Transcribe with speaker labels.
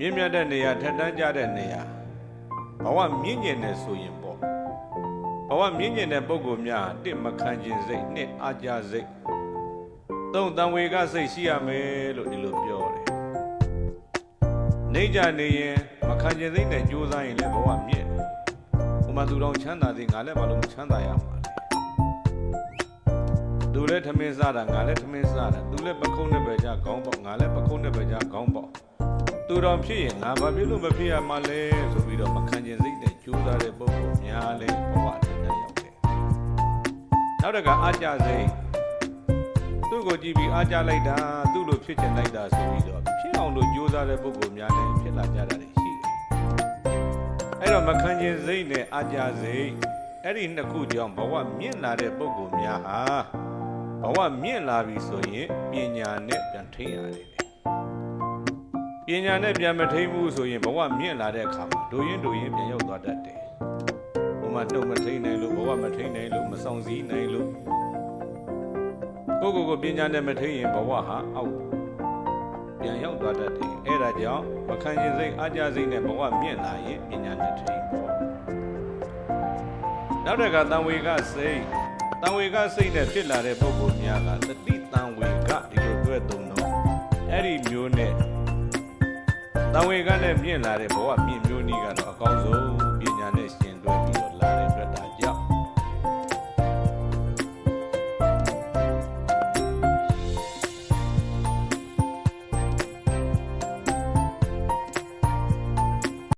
Speaker 1: မြင့်မြတ်တဲ့နေရာထက်တန်းကြတဲ့နေရာဘဝမြင့်ကျင်နေဆိုရင်ပေါ့ဘဝမြင့်ကျင်တဲ့ပုဂ္ဂိုလ်များတစ်မခံခြင်းစိတ်နှစ်အာကြစိတ်သုံးတန်ဝေကစိတ်ရှိရမယ်လို့ဒီလိုပြောတယ်နေကြနေရင်မခံခြင်းစိတ်နဲ့ကြိုးစားရင်လည်းဘဝမြင့်တယ်ဥမာသူတော်ချမ်းသာသည်ငါလည်းဘာလို့မချမ်းသာရမှာလဲသူလည်းထမင်းစားတာငါလည်းထမင်းစားတာသူလည်းပခုံးနဲ့ပဲကြခေါင်းပေါက်ငါလည်းပခုံးနဲ့ပဲကြခေါင်းပေါက် သူတော်ဖြစ်ရင်ငါဘာဖြစ်လို့မဖြစ်ရမှာလဲဆိုပြီးတော့မခံခြင်းစိတ်နဲ့ကြိုးစားတဲ့ပုဂ္ဂိုလ်များလဲဘဝတည်းရောက်တယ်နောက်တစ်ခါအာကြစိတ်သူ့ကိုကြည့်ပြီးအားကြလိုက်တာသူ့လိုဖြစ်ချင်လိုက်တာဆိုပြီးတော့ဖြစ်အောင်လို့ကြိုးစားတဲ့ပုဂ္ဂိုလ်များလည်းဖြစ်လာကြတာတွေရှိတယ်။အဲ့တော့မခံခြင်းစိတ်နဲ့အားကြစိတ်အဲ့ဒီနှစ်ခုကြောင့်ဘဝမြင့်လာတဲ့ပုဂ္ဂိုလ်များဟာဘဝမြင့်လာပြီဆိုရင်ပညာနဲ့ပြန်ထိန်းရတယ်။ ပညာနဲ့ပြန်မထိန်းဘူးဆိုရင်ဘဝမြင့်လာတဲ့အခါမှာဒိုရင်ဒိုရင်ပြန်ရောက်သွားတတ်တယ်။ဘုမတုံမထိန်းနိုင်လို့ဘဝမထိန်းနိုင်လို့မဆောင်စည်းနိုင်လို့ကိုယ့်ကိုယ်ကိုပညာနဲ့မထိရင်ဘဝဟာအောက်ပြန်ရောက်သွားတတ်တယ်အဲ့ဒါကြောင့်မခံရင်စိတ်အကြစိတ်နဲ့ဘဝမြင့်လာရင်ပညာနဲ့ထိပေါ့နောက်တစ်ခါတံဝေကစိတ်တံဝေကစိတ်နဲ့ဖြစ်လာတဲ့ပုဂ္ဂိုလ်များကတတိတံဝေကဒီလိုတွဲသုံးတော့အဲ့ဒီမျိုးနဲ့ တံဝေကနဲ့မြင့်လာတဲ့ဘဝမြင့်မျိုးနည်းကတော့အကောင်းဆုံး